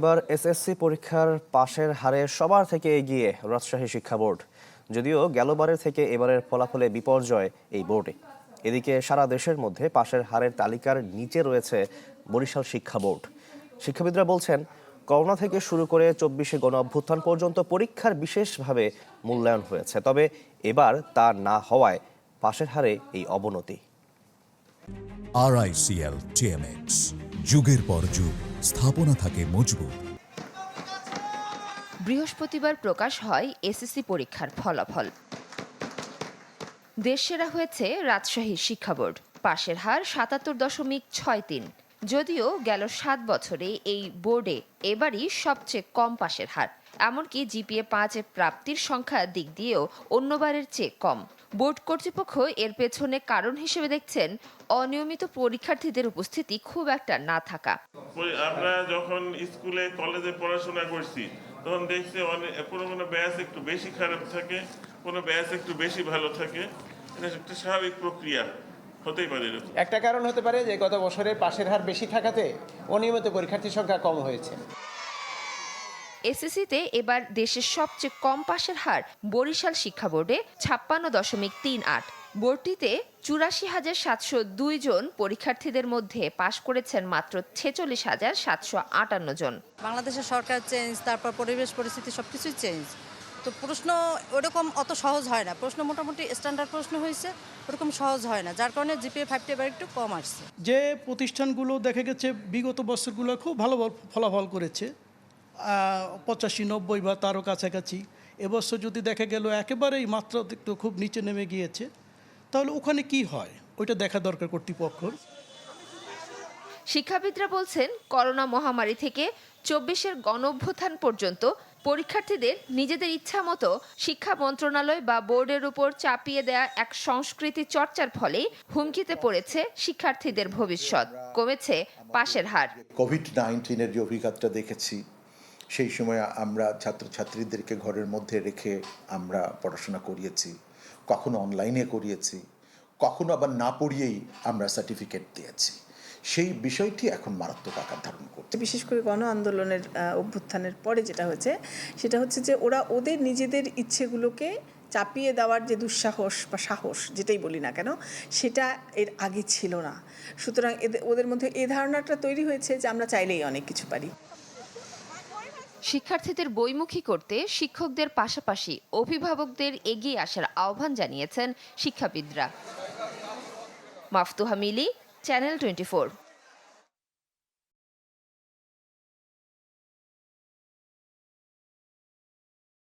এবার এসএসসি পরীক্ষার পাশের হারে সবার থেকে এগিয়ে রাজশাহী শিক্ষা বোর্ড। যদিও গেলবারের থেকে এবারের ফলাফলে বিপর্যয় এই বোর্ডে। এদিকে সারা দেশের মধ্যে পাশের হারের তালিকার নিচে রয়েছে বরিশাল শিক্ষা বোর্ড। শিক্ষাবিদরা বলছেন, করোনা থেকে শুরু করে চব্বিশে গণ অভ্যুত্থান পর্যন্ত পরীক্ষার বিশেষভাবে মূল্যায়ন হয়েছে। তবে এবার তা না হওয়ায় পাশের হারে এই অবনতি। আরআইসিএল টিএমএক্স যুগের পর যুগ, স্থাপনা থাকে মজবুত। বৃহস্পতিবার প্রকাশ হয় এসএসসি পরীক্ষার ফলাফল। দেশসেরা হয়েছে রাজশাহী শিক্ষা বোর্ড। পাশের হার সাতাত্তর দশমিক ছয় তিন। যদিও গেল সাত বছরে এই বোর্ডে এবারই সবচেয়ে কম পাশের হার। এমনকি জিপিএ পাঁচে প্রাপ্তির সংখ্যা দিক দিয়েও অন্যবারের চেয়ে কম। বোর্ড কর্তৃপক্ষ এর পেছনে কারণ হিসেবে দেখছেন অনিয়মিত পরীক্ষার্থীদের উপস্থিতি খুব একটা না থাকা। আমরা যখন স্কুলে কলেজে পড়াশোনা করছি তখন দেখছি অনেক কোনো কোনো ব্যাচ একটু বেশি খারাপ থাকে কোনো ব্যাচ একটু বেশি ভালো থাকে। এটা একটা স্বাভাবিক প্রক্রিয়া হতেই পারে একটা কারণ হতে পারে যে গত বছরে পাশের হার বেশি থাকাতে অনিয়মিত পরীক্ষার্থীর সংখ্যা কম হয়েছে। এসএসসিতে এবার দেশের সবচেয়ে কম পাশের হার বরিশাল শিক্ষা বোর্ডে ছাপ্পান্ন দশমিক তিন আট। বোর্ডটিতে চুরাশি হাজার সাতশো দুই জন পরীক্ষার্থীদের মধ্যে পাশ করেছেন মাত্র ছেচল্লিশ হাজার সাতশো আটান্ন জন। বাংলাদেশের সরকার চেঞ্জ তারপর পরিবেশ পরিস্থিতি সব কিছুই চেঞ্জ। তো প্রশ্ন ওরকম অত সহজ হয় না। প্রশ্ন মোটামুটি স্ট্যান্ডার্ড প্রশ্ন হয়েছে ওরকম সহজ হয় না। যার কারণে জিপিএ ফাইভটি এবার একটু কম আসছে। যে প্রতিষ্ঠানগুলো দেখা গেছে বিগত বছরগুলো খুব ভালো ফলাফল করেছে। পঁচাশি নব্বই বা তারও কাছাকাছি এবছর যদি দেখা গেল একেবারেই মাত্রা একটু খুব নিচে নেমে গিয়েছে তাহলে ওখানে কি হয়? ওইটা দেখা দরকার কর্তৃপক্ষর। শিক্ষাবিদরা বলছেন করোনা মহামারী থেকে চব্বিশের গণ অভ্যুত্থান পর্যন্ত পরীক্ষার্থীদের নিজেদের ইচ্ছা মতো শিক্ষা মন্ত্রণালয় বা বোর্ডের উপর চাপিয়ে দেয়া এক সংস্কৃতি চর্চার ফলে হুমকিতে পড়েছে শিক্ষার্থীদের ভবিষ্যৎ। কমেছে পাশের হার। কোভিড নাইন্টিনের যে অভিজ্ঞতাটা দেখেছি সেই সময় আমরা ছাত্রছাত্রীদেরকে ঘরের মধ্যে রেখে আমরা পড়াশোনা করিয়েছি, কখনো অনলাইনে করিয়েছি, কখনো আবার না পড়িয়েই আমরা সার্টিফিকেট দিয়েছি। সেই বিষয়টি এখন মারাত্মক আকার ধারণ করছে। বিশেষ করে গণ আন্দোলনের অভ্যুত্থানের পরে যেটা হয়েছে, সেটা হচ্ছে যে ওরা ওদের নিজেদের ইচ্ছেগুলোকে চাপিয়ে দেওয়ার যে দুঃসাহস বা সাহস, যেটাই বলি না কেন, সেটা এর আগে ছিল না। সুতরাং ওদের মধ্যে এ ধারণাটা তৈরি হয়েছে যে আমরা চাইলেই অনেক কিছু পারি। শিক্ষার্থীদের বইমুখী করতে শিক্ষকদের পাশাপাশি অভিভাবকদের এগিয়ে আসার আহ্বান জানিয়েছেন শিক্ষাবিদরা। মাফতুহা মিলি চ্যানেল টোয়েন্টি